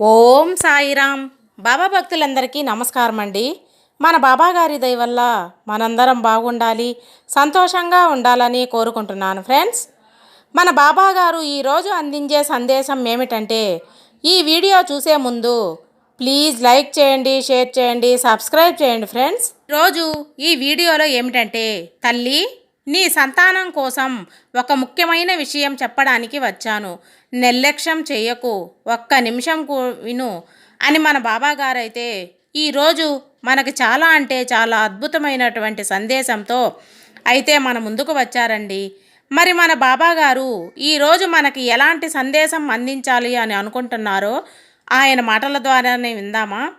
ఓం సాయిరామ్. బాబా భక్తులందరికీ నమస్కారం అండి మన బాబా గారి దయ వల్ల మనందరం బాగుండాలి సంతోషంగా ఉండాలని కోరుకుంటున్నాను ఫ్రెండ్స్. మన బాబాగారు ఈరోజు అందించే సందేశం ఏమిటంటే ఈ వీడియో చూసే ముందు ప్లీజ్ లైక్ చేయండి షేర్ చేయండి సబ్స్క్రైబ్ చేయండి ఫ్రెండ్స్. రోజు ఈ వీడియోలో ఏమిటంటే తల్లి నీ సంతానం కోసం ఒక ముఖ్యమైన విషయం చెప్పడానికి వచ్చాను. నిర్లక్ష్యం చేయకు ఒక్క నిమిషం విను అని మన బాబాగారైతే ఈరోజు మనకి చాలా అంటే చాలా అద్భుతమైనటువంటి సందేశంతో అయితే మన ముందుకు వచ్చారండి. మరి మన బాబాగారు ఈరోజు మనకి ఎలాంటి సందేశం అందించాలి అని అనుకుంటున్నారో ఆయన మాటల ద్వారానే విందామా?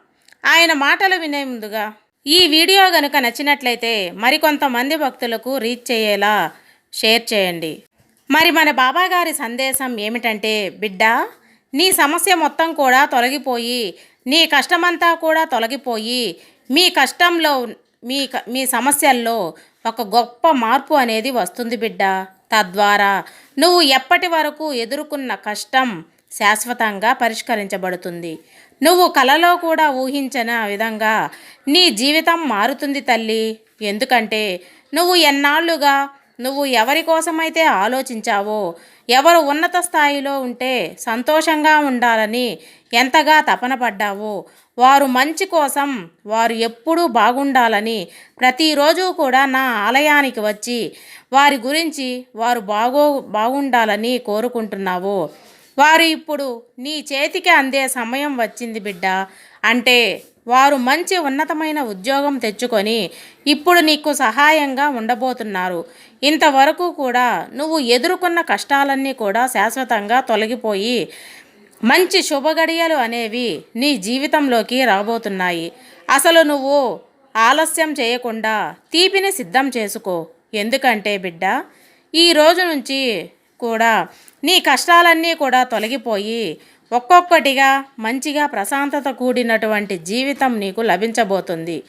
ఆయన మాటలు వినే ముందుగా ఈ వీడియో గనుక నచ్చినట్లయితే మరికొంతమంది భక్తులకు రీచ్ చేయేలా షేర్ చేయండి. మరి మన బాబాగారి సందేశం ఏమిటంటే బిడ్డ నీ సమస్య మొత్తం కూడా తొలగిపోయి నీ కష్టమంతా కూడా తొలగిపోయి మీ కష్టంలో మీ క- మీ సమస్యల్లో ఒక గొప్ప మార్పు అనేది వస్తుంది బిడ్డ. తద్వారా నువ్వు ఎప్పటి వరకు ఎదుర్కొన్న కష్టం శాశ్వతంగా పరిష్కరించబడుతుంది. నువ్వు కలలో కూడా ఊహించిన విధంగా నీ జీవితం మారుతుంది తల్లి. ఎందుకంటే నువ్వు ఎన్నాళ్ళుగా నువ్వు ఎవరి కోసమైతే ఆలోచించావో ఎవరు ఉన్నత స్థాయిలో ఉంటే సంతోషంగా ఉండాలని ఎంతగా తపన పడ్డావో వారు మంచి కోసం వారు ఎప్పుడూ బాగుండాలని ప్రతిరోజు కూడా నా ఆలయానికి వచ్చి వారి గురించి వారు బాగో బాగుండాలని కోరుకుంటున్నావు. వారు ఇప్పుడు నీ చేతికి అందే సమయం వచ్చింది బిడ్డ. అంటే వారు మంచి ఉన్నతమైన ఉద్యోగం తెచ్చుకొని ఇప్పుడు నీకు సహాయంగా ఉండబోతున్నారు. ఇంతవరకు కూడా నువ్వు ఎదుర్కొన్న కష్టాలన్నీ కూడా శాశ్వతంగా తొలగిపోయి మంచి శుభగడియలు అనేవి నీ జీవితంలోకి రాబోతున్నాయి. అసలు నువ్వు ఆలస్యం చేయకుండా తీపిని సిద్ధం చేసుకో. ఎందుకంటే బిడ్డ ఈ రోజు నుంచి కూడా. నీ కష్టాలన్నీ కూడా తొలగిపోయి ఒక్కొక్కటిగా మంచిగా ప్రశాంతత కూడినటువంటి జీవితం నీకు లభించబోతుంది.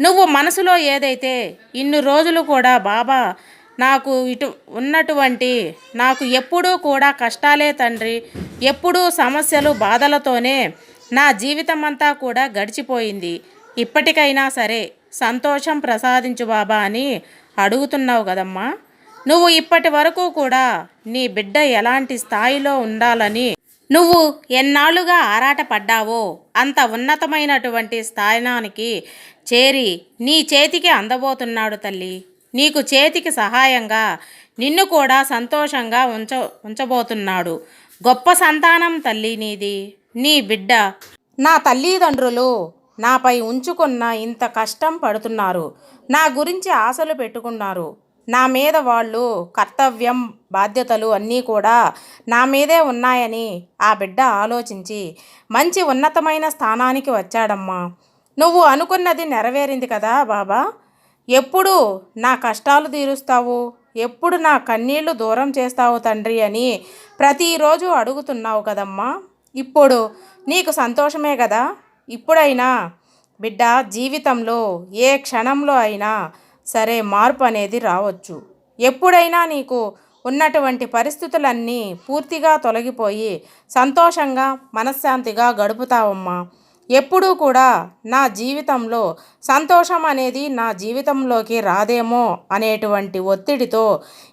నువ్వు మనసులో ఏదైతే ఇన్ని రోజులు కూడా బాబా నాకు ఇటు ఉన్నటువంటి నాకు ఎప్పుడూ కూడా కష్టాలే తండ్రి ఎప్పుడూ సమస్యలు బాధలతోనే నా జీవితం అంతా కూడా గడిచిపోయింది. ఇప్పటికైనా సరే సంతోషం ప్రసాదించు బాబా అని అడుగుతున్నావు కదమ్మా. నువ్వు ఇప్పటి వరకు కూడా నీ బిడ్డ ఎలాంటి స్థాయిలో ఉండాలని నువ్వు ఎన్నాళ్ళుగా ఆరాటపడ్డావో అంత ఉన్నతమైనటువంటి స్థానానికి చేరి నీ చేతికి అందబోతున్నాడు తల్లి. నీకు చేతికి సహాయంగా నిన్ను కూడా సంతోషంగా ఉంచ ఉంచబోతున్నాడు. గొప్ప సంతానం తల్లి నీది. నీ బిడ్డ నా తల్లిదండ్రులు నాపై ఉంచుకున్న ఇంత కష్టం పడుతున్నారు. నా గురించి ఆశలు పెట్టుకున్నారు. నా మీద వాళ్ళు కర్తవ్యం బాధ్యతలు అన్నీ కూడా నా మీదే ఉన్నాయని ఆ బిడ్డ ఆలోచించి మంచి ఉన్నతమైన స్థానానికి వచ్చాడమ్మా. నువ్వు అనుకున్నది నెరవేరింది కదా బాబా. ఎప్పుడు నా కష్టాలు తీరుస్తావు? ఎప్పుడు నా కన్నీళ్ళు దూరం చేస్తావు తండ్రి అని ప్రతిరోజు అడుగుతున్నావు కదమ్మా. ఇప్పుడు నీకు సంతోషమే కదా. ఇప్పుడైనా బిడ్డ జీవితంలో ఏ క్షణంలో అయినా సరే మార్పు అనేది రావచ్చు. ఎప్పుడైనా నీకు ఉన్నటువంటి పరిస్థితులన్నీ పూర్తిగా తొలగిపోయి సంతోషంగా మనశ్శాంతిగా గడుపుతావమ్మా. ఎప్పుడూ కూడా నా జీవితంలో సంతోషం అనేది నా జీవితంలోకి రాదేమో అనేటువంటి ఒత్తిడితో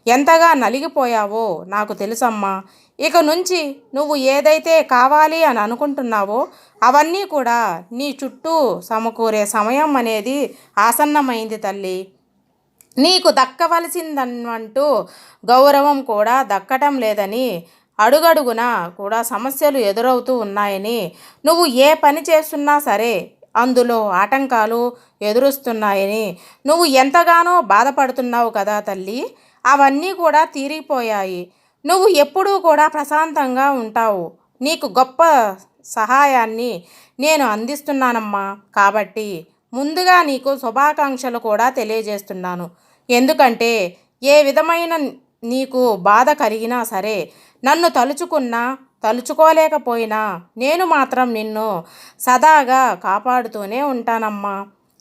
ఎంతగా నలిగిపోయావో నాకు తెలుసమ్మా. ఇక నుంచి నువ్వు ఏదైతే కావాలి అని అనుకుంటున్నావో అవన్నీ కూడా నీ చుట్టూ సమకూరే సమయం అనేది ఆసన్నమైంది తల్లి. నీకు దక్కవలసిందన్నంటూ గౌరవం కూడా దక్కటం లేదని అడుగడుగున కూడా సమస్యలు ఎదురవుతూ ఉన్నాయని నువ్వు ఏ పని చేస్తున్నా సరే అందులో ఆటంకాలు ఎదురుస్తున్నాయని నువ్వు ఎంతగానో బాధపడుతున్నావు కదా తల్లి. అవన్నీ కూడా తీరిపోయాయి. నువ్వు ఎప్పుడూ కూడా ప్రశాంతంగా ఉంటావు. నీకు గొప్ప సహాయాన్ని నేను అందిస్తున్నానమ్మా. కాబట్టి ముందుగా నీకు శుభాకాంక్షలు కూడా తెలియజేస్తున్నాను. ఎందుకంటే ఏ విధమైన నీకు బాధ కలిగినా సరే నన్ను తలుచుకున్నా తలుచుకోలేకపోయినా నేను మాత్రం నిన్ను సదాగా కాపాడుతూనే ఉంటానమ్మా.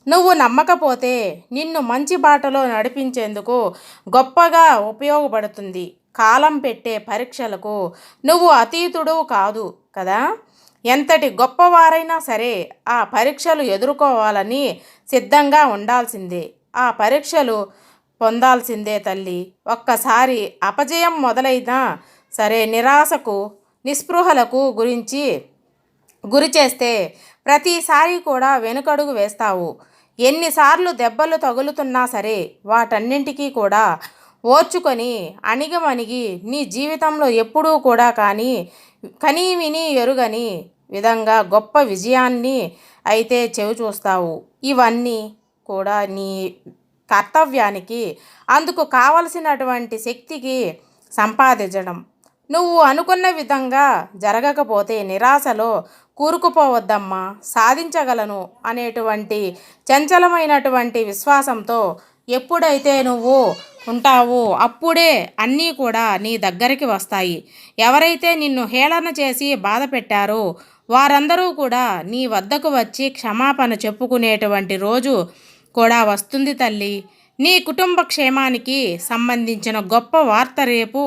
నువ్వు నమ్మకపోతే నిన్ను మంచి బాటలో నడిపించేందుకు గొప్పగా ఉపయోగపడుతుంది. కాలం పెట్టే పరీక్షలకు నువ్వు అతీతుడు కాదు కదా? ఎంతటి గొప్పవారైనా సరే ఆ పరీక్షలు ఎదుర్కోవాలని సిద్ధంగా ఉండాల్సిందే. ఆ పరీక్షలు పొందాల్సిందే తల్లి. ఒక్కసారి అపజయం మొదలైనా సరే నిరాశకు నిస్పృహలకు గురించి గురి చేస్తే ప్రతిసారి కూడా వెనుకడుగు వేస్తావు. ఎన్నిసార్లు దెబ్బలు తగులుతున్నా సరే వాటన్నింటికీ కూడా ఓర్చుకొని అణిగమణిగి నీ జీవితంలో ఎప్పుడూ కూడా కానీ కనీ విని ఎరుగని విధంగా గొప్ప విజయాన్ని అయితే చెవి చూస్తావు ఇవన్నీ కూడా నీ కర్తవ్యానికి అందుకు కావలసినటువంటి శక్తికి సంపాదించడం. నువ్వు అనుకున్న విధంగా జరగకపోతే నిరాశలో కూరుకుపోవద్దమ్మా సాధించగలను అనేటువంటి చంచలమైనటువంటి విశ్వాసంతో ఎప్పుడైతే నువ్వు ఉంటావో అప్పుడే అన్నీ కూడా నీ దగ్గరికి వస్తాయి. ఎవరైతే నిన్ను హేళన చేసి బాధ పెట్టారో వారందరూ కూడా నీ వద్దకు వచ్చి క్షమాపణ చెప్పుకునేటువంటి రోజు కూడా వస్తుంది తల్లి. నీ కుటుంబ క్షేమానికి సంబంధించిన గొప్ప వార్త రేపు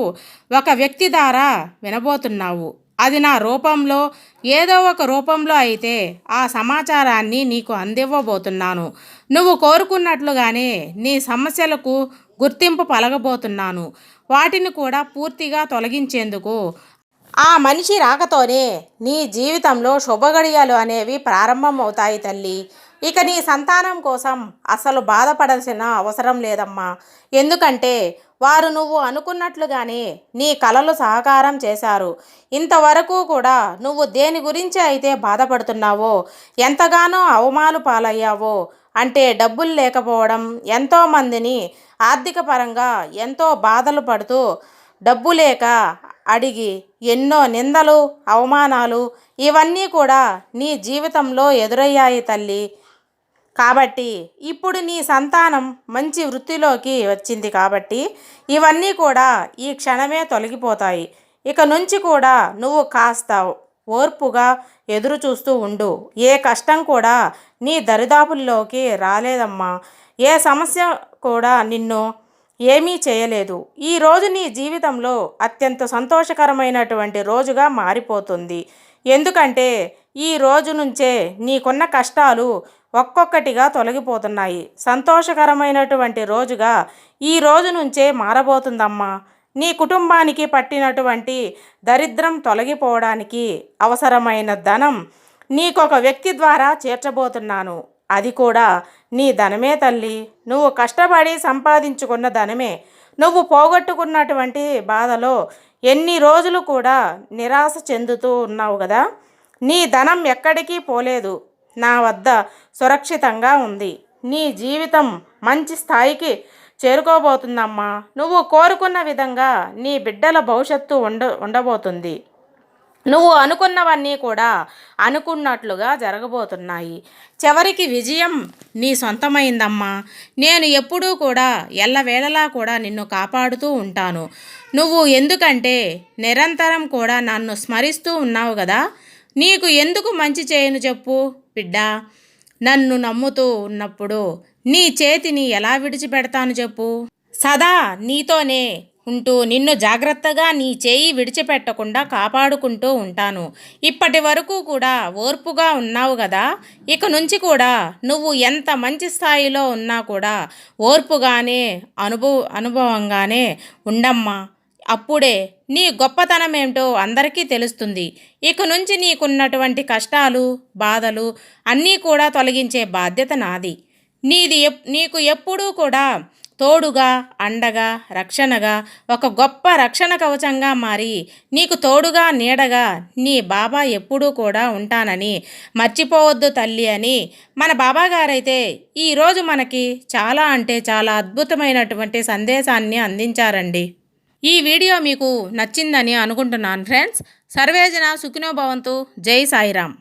ఒక వ్యక్తి ద్వారా వినబోతున్నావు. అది నా రూపంలో ఏదో ఒక రూపంలో అయితే ఆ సమాచారాన్ని నీకు అందివ్వబోతున్నాను. నువ్వు కోరుకున్నట్లుగానే నీ సమస్యలకు గుర్తింపు పలగబోతున్నాను వాటిని కూడా పూర్తిగా తొలగించేందుకు ఆ మనిషి రాకతోనే నీ జీవితంలో శుభగడియలు అనేవి ప్రారంభమవుతాయి తల్లి. ఇక నీ సంతానం కోసం అసలు బాధపడాల్సిన అవసరం లేదమ్మా. ఎందుకంటే వారు నువ్వు అనుకున్నట్లుగానే నీ కలలు సహకారం చేశారు. ఇంతవరకు కూడా నువ్వు దేని గురించి అయితే బాధపడుతున్నావో ఎంతగానో అవమాలు పాలయ్యావో అంటే డబ్బులు లేకపోవడం ఎంతోమందిని ఆర్థిక పరంగా ఎంతో బాధలు పడుతూ డబ్బు లేక అడిగి ఎన్నో నిందలు అవమానాలు ఇవన్నీ కూడా నీ జీవితంలో ఎదురయ్యాయి తల్లి. కాబట్టి ఇప్పుడు నీ సంతానం మంచి వృత్తిలోకి వచ్చింది కాబట్టి ఇవన్నీ కూడా ఈ క్షణమే తొలగిపోతాయి. ఇక నుంచి కూడా నువ్వు కాస్త ఓర్పుగా ఎదురు చూస్తూ ఉండు. ఏ కష్టం కూడా నీ దరిదాపుల్లోకి రాలేదమ్మా. ఏ సమస్య కూడా నిన్ను ఏమీ చేయలేదు. ఈ రోజు నీ జీవితంలో అత్యంత సంతోషకరమైనటువంటి రోజుగా మారిపోతుంది. ఎందుకంటే ఈ రోజు నుంచే నీకున్న కష్టాలు ఒక్కొక్కటిగా తొలగిపోతున్నాయి. సంతోషకరమైనటువంటి రోజుగా ఈ రోజు నుంచే మారబోతుందమ్మా. నీ కుటుంబానికి పట్టినటువంటి దరిద్రం తొలగిపోవడానికి అవసరమైన ధనం నీకొక వ్యక్తి ద్వారా చేర్చబోతున్నాను. అది కూడా నీ ధనమే తల్లి. నువ్వు కష్టపడి సంపాదించుకున్న ధనమే. నువ్వు పోగొట్టుకున్నటువంటి బాధలో ఎన్ని రోజులు కూడా నిరాశ చెందుతూ ఉన్నావు కదా? నీ ధనం ఎక్కడికి పోలేదు. నా వద్ద సురక్షితంగా ఉంది. నీ జీవితం మంచి స్థాయికి చేరుకోబోతుందమ్మా. నువ్వు కోరుకున్న విధంగా నీ బిడ్డల భవిష్యత్తు ఉండ ఉండబోతుంది. నువ్వు అనుకున్నవన్నీ కూడా అనుకున్నట్లుగా జరగబోతున్నాయి. చివరికి విజయం నీ సొంతమైందమ్మా. నేను ఎప్పుడూ కూడా ఎల్లవేళలా కూడా నిన్ను కాపాడుతూ ఉంటాను. నువ్వు ఎందుకంటే నిరంతరం కూడా నన్ను స్మరిస్తూ ఉన్నావు కదా నీకు ఎందుకు మంచి చేయను చెప్పు బిడ్డ. నన్ను నమ్ముతూ ఉన్నప్పుడు నీ చేతిని ఎలా విడిచిపెడతాను చెప్పు. సదా నీతోనే ఉంటూ నిన్ను జాగ్రత్తగా నీ చేయి విడిచిపెట్టకుండా కాపాడుకుంటూ ఉంటాను. ఇప్పటి వరకు కూడా ఓర్పుగా ఉన్నావు కదా. ఇక నుంచి కూడా నువ్వు ఎంత మంచి స్థాయిలో ఉన్నా కూడా ఓర్పుగానే అనుభవ అనుభవంగానే ఉండమ్మా. అప్పుడే నీ గొప్పతనం ఏమిటో అందరికీ తెలుస్తుంది. ఇక నుంచి నీకున్నటువంటి కష్టాలు బాధలు అన్నీ కూడా తొలగించే బాధ్యత నాది. నీది ఎప్ నీకు ఎప్పుడూ కూడా తోడుగా అండగా రక్షణగా ఒక గొప్ప రక్షణ కవచంగా మారి నీకు తోడుగా నీడగా నీ బాబా ఎప్పుడూ కూడా ఉంటానని మర్చిపోవద్దు తల్లి అని మన బాబా గారైతే ఈరోజు మనకి చాలా అంటే చాలా అద్భుతమైనటువంటి సందేశాన్ని అందించారండి. ఈ వీడియో మీకు నచ్చిందని అనుకుంటున్నాను ఫ్రెండ్స్. సర్వేజన సుఖినో భవంతు. జై సాయిరామ్.